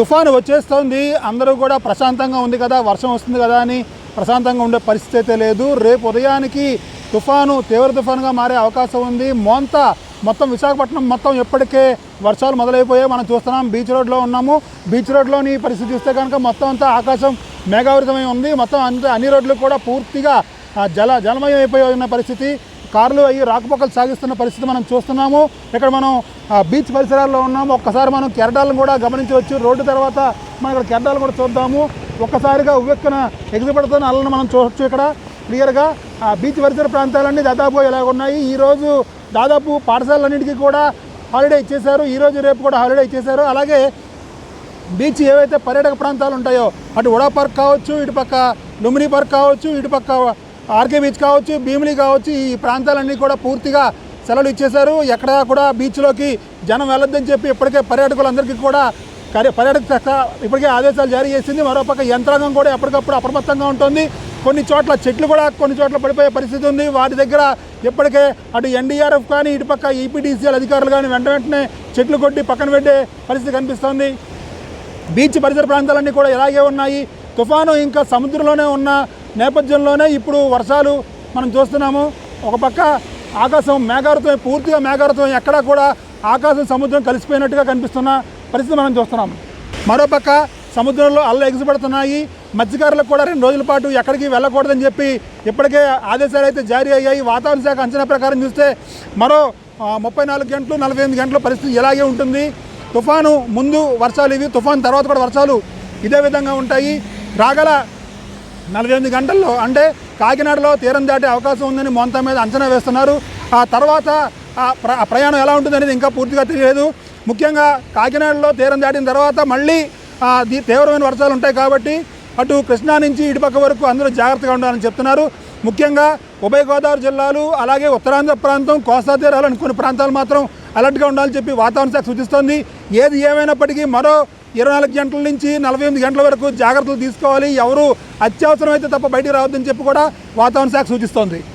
తుఫాను వచ్చేస్తోంది. అందరూ కూడా ప్రశాంతంగా ఉంది కదా వర్షం వస్తుంది కదా అని ప్రశాంతంగా ఉండే పరిస్థితి అయితే లేదు. రేపు ఉదయానికి తుఫాను తీవ్ర తుఫానుగా మారే అవకాశం ఉంది. మోంత మొత్తం విశాఖపట్నం మొత్తం ఎప్పటికే వర్షాలు మొదలైపోయాయి. మనం చూస్తున్నాం బీచ్ రోడ్లో ఉన్నాము. బీచ్ రోడ్లోని పరిస్థితి చూస్తే కనుక మొత్తం అంతా ఆకాశం మేఘావృతమై ఉంది. మొత్తం అంతా అన్ని రోడ్లు కూడా పూర్తిగా జల జలమయం అయిపోయి ఉన్న పరిస్థితి. కార్లు అవి రాకపోకలు సాగిస్తున్న పరిస్థితి మనం చూస్తున్నాము. ఇక్కడ మనం బీచ్ పరిసరాల్లో ఉన్నాము. ఒక్కసారి మనం కెరటాలను కూడా గమనించవచ్చు. రోడ్డు తర్వాత మనం ఇక్కడ కెరటాలు కూడా చూద్దాము. ఒక్కసారిగా ఉవ్వెక్కున ఎగిసిపడుతున్న అల్లను మనం చూడొచ్చు ఇక్కడ. క్లియర్గా ఆ బీచ్ పరిసర ప్రాంతాలన్నీ దాదాపు ఇలాగ ఉన్నాయి. ఈరోజు దాదాపు పాఠశాలన్నింటికీ కూడా హాలిడే ఇచ్చేశారు. ఈరోజు రేపు కూడా హాలిడే ఇచ్చేశారు. అలాగే బీచ్ ఏవైతే పర్యాటక ప్రాంతాలు ఉంటాయో అటు ఉడా పార్క్ కావచ్చు ఇటు పక్క లుమిని పార్క్ కావచ్చు ఇటు పక్క ఆర్కే బీచ్ కావచ్చు భీమిలి కావచ్చు ఈ ప్రాంతాలన్నీ కూడా పూర్తిగా సెలవులు ఇచ్చేశారు. ఎక్కడ కూడా బీచ్లోకి జనం వెళ్ళొద్దని చెప్పి ఇప్పటికే పర్యాటకులందరికీ కూడా పర్యాటక శాఖ ఇప్పటికే ఆదేశాలు జారీ చేసింది. మరోపక్క యంత్రాంగం కూడా ఎప్పటికప్పుడు అప్రమత్తంగా ఉంటుంది. కొన్ని చోట్ల చెట్లు కూడా కొన్ని చోట్ల పడిపోయే పరిస్థితి ఉంది. వాటి దగ్గర ఇప్పటికే అటు ఎన్డీఆర్ఎఫ్ కానీ ఇటుపక్క ఈపీడీసీఎల్ అధికారులు కానీ వెంట వెంటనే చెట్లు కొట్టి పక్కన పెట్టే పరిస్థితి కనిపిస్తోంది. బీచ్ పరిసర ప్రాంతాలన్నీ కూడా ఇలాగే ఉన్నాయి. తుఫాను ఇంకా సముద్రంలోనే ఉన్న నేపథ్యంలోనే ఇప్పుడు వర్షాలు మనం చూస్తున్నాము. ఒక పక్క ఆకాశం మేఘావృతం పూర్తిగా మేఘావృతం ఎక్కడా కూడా ఆకాశం సముద్రం కలిసిపోయినట్టుగా కనిపిస్తున్న పరిస్థితి మనం చూస్తున్నాం. మరోపక్క సముద్రంలో అల్ల ఎగిసిపడుతున్నాయి. మత్స్యకారులకు కూడా రెండు రోజుల పాటు ఎక్కడికి వెళ్ళకూడదని చెప్పి ఇప్పటికే ఆదేశాలు అయితే జారీ అయ్యాయి. వాతావరణ శాఖ అంచనా ప్రకారం చూస్తే మరో ముప్పై నాలుగు గంటలు నలభై ఎనిమిది గంటల పరిస్థితి ఇలాగే ఉంటుంది. తుఫాను ముందు వర్షాలు ఇవి తుఫాను తర్వాత కూడా వర్షాలు ఇదే విధంగా ఉంటాయి. రాగల నలభై ఎనిమిది గంటల్లో అంటే కాకినాడలో తీరం దాటే అవకాశం ఉందని మొంత మీద అంచనా వేస్తున్నారు. ఆ తర్వాత ఆ ప్ర ప్రయాణం ఎలా ఉంటుందనేది ఇంకా పూర్తిగా తెలియదు ముఖ్యంగా కాకినాడలో తీరం దాటిన తర్వాత మళ్ళీ తీవ్రమైన వర్షాలు ఉంటాయి కాబట్టి అటు కృష్ణా నుంచి ఇటుపక్క వరకు అందరూ జాగ్రత్తగా ఉండాలని చెప్తున్నారు. ముఖ్యంగా ఉభయ గోదావరి జిల్లాలు అలాగే ఉత్తరాంధ్ర ప్రాంతం కోస్తా తీరాలని కొన్ని ప్రాంతాలు మాత్రం అలర్ట్గా ఉండాలని చెప్పి వాతావరణ శాఖ సూచిస్తోంది. ఏది ఏమైనప్పటికీ మరో ఇరవై నాలుగు గంటల నుంచి నలభై ఎనిమిది గంటల వరకు జాగ్రత్తలు తీసుకోవాలి. ఎవరు అత్యవసరం అయితే తప్ప బయటికి రావద్దని చెప్పి కూడా వాతావరణ శాఖ సూచిస్తోంది.